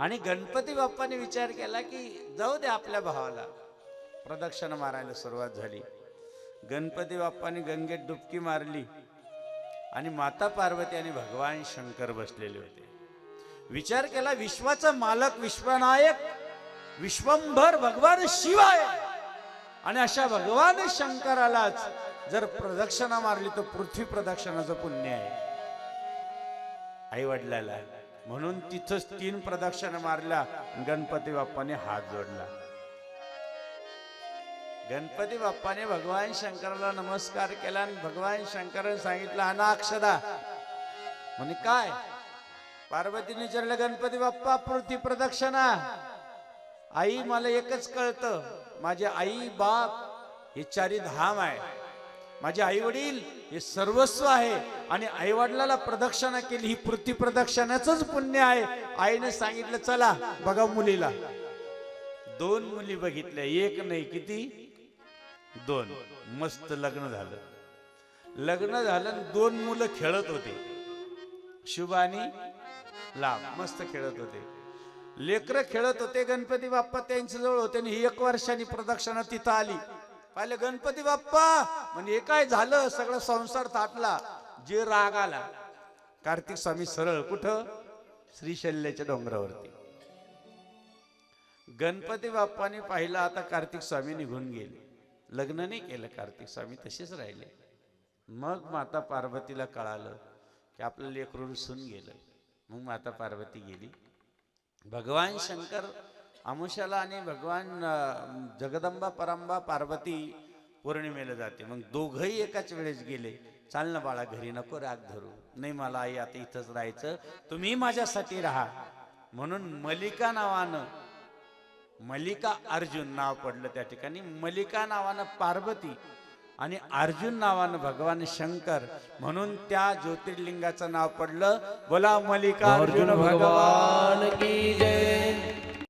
आणि गणपती बाप्पाने विचार केला की जाऊ दे आपल्या भावाला. प्रदक्षिणा मारायला सुरुवात झाली. गणपती बाप्पाने गंगेत डुबकी मारली आणि माता पार्वती आणि भगवान शंकर बसलेले होते. विचार केला विश्वाचा मालक विश्वनायक विश्वंभर भगवान शिवाय. आणि अशा भगवान शंकरालाच जर प्रदक्षिणा मारली तर पृथ्वी प्रदक्षिणाचं पुण्य आहे. आई वडिलाला म्हणून तिथंच तीन प्रदक्षिणा मारल्या. गणपती बाप्पाने हात जोडला. गणपती बाप्पाने भगवान शंकराला नमस्कार केला आणि भगवान शंकराने सांगितलं अनाक्षदा. म्हणे काय? पार्वतीने विचारलं गणपती बाप्पा पृथ्वी प्रदक्षिणा. आई मला एकच कळतं. माझे आई बाप हे चारी धाम आहे माझे आई वडील हे सर्वस्व आहे आणि आई वडिलाला प्रदक्षिणा केली. ही पृथ्वी प्रदक्षिणाच पुण्य आहे. आईने सांगितलं चला बघा मुलीला. दोन मुली बघितल्या. एक नाही किती? दोन. मस्त लग्न झालं. लग्न झालं आणि दोन मुलं खेळत होते. शुभ आणि लाभ. मस्त खेळत होते. लेकर खेळत होते. गणपती बाप्पा त्यांच्या जवळ होते आणि ही एक वर्षांनी प्रदक्षिणा तिथं आली. पाहिलं गणपती बाप्पा म्हणजे काय झालं? सगळं संसार ताटला जे राग आला कार्तिक स्वामी सरळ कुठं? श्रीशल्याच्या डोंगरावरती. गणपती बाप्पाने पाहिलं आता कार्तिक स्वामी निघून गेले. लग्न नाही केलं कार्तिक स्वामी तसेच राहिले. मग माता पार्वतीला कळालं की आपलं लेकरून सुन गेलं. मग माता पार्वती गेली. भगवान शंकर आमुषाला आणि भगवान जगदंबा परंबा पार्वती पौर्णिमेला जाते. मग दोघही एकाच वेळेस गेले. चाल ना बाळा घरी नको राग धरू. नाही मला आई आता इथंच राहायचं. तुम्ही माझ्यासाठी राहा. म्हणून मलिका नावानं मलिका अर्जुन नाव पडलं त्या ठिकाणी. मलिका नावानं पार्वती आणि अर्जुन नावानं भगवान शंकर म्हणून त्या ज्योतिर्लिंगाचं नाव पडलं. बोला मलिका अर्जुन भगवान की जय.